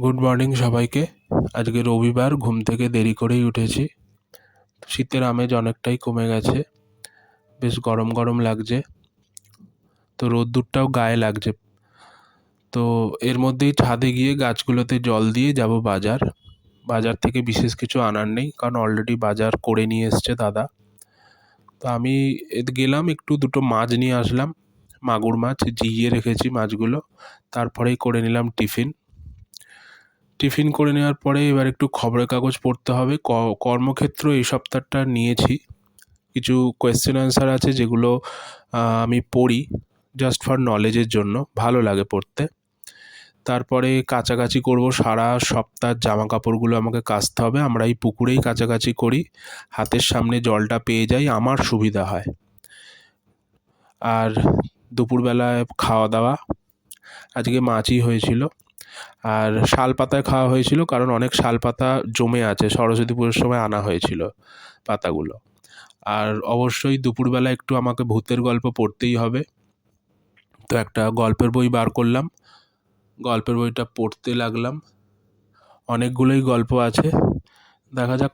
Good morning সবাইকে। আজকে রবিবার, ঘুম থেকে দেরি করেই উঠেছি। শীতের আমেজ অনেকটাই কমে গেছে। বেশ গরম গরম লাগছে। তো রোদ্দুরটাও গায়ে লাগছে। তো এর মধ্যেই ছাদে গিয়ে গাছগুলোতে জল দিয়ে যাব বাজার। বাজার থেকে বিশেষ কিছু আনার নেই, কারণ অলরেডি বাজার করে নিয়ে এসছে দাদা। তো আমি গেলাম, একটু দুটো মাছ নিয়ে আসলাম। মাগুর মাছ জিইয়ে রেখেছি মাছগুলো। তারপরেই করে নিলাম টিফিন। টিফিন করে নেওয়ার পরে এবার একটু খবরের কাগজ পড়তে হবে। কর্মক্ষেত্র এই সপ্তাহটা নিয়েছি। কিছু কোয়েশ্চেন অ্যান্সার আছে যেগুলো আমি পড়ি জাস্ট ফর নলেজের জন্য। ভালো লাগে পড়তে। তারপরে কাচাকাচি করব সারা সপ্তাহ জামা কাপড়গুলো আমাকে কাচতে হবে। আমরা এই পুকুরেই কাচাকাচি করি। হাতের সামনে জলটা পেয়ে যাই, আমার সুবিধা হয়। আর দুপুরবেলায় খাওয়া দাওয়া। আজকে মাছই হয়েছিল। আর শাল পাতায় খাওয়া হয়েছিল কারণ অনেক শাল পাতা জমে আছে সরস্বতী পুজোর সময় আনা হয়েছিল পাতাগুলো। আর অবশ্যই দুপুরবেলা একটু আমাকে ভূতের গল্প পড়তেই হবে। তো একটা গল্পের বই বার করলাম। গল্পের বইটা পড়তে লাগলাম। অনেকগুলোই গল্প আছে। দেখা যাক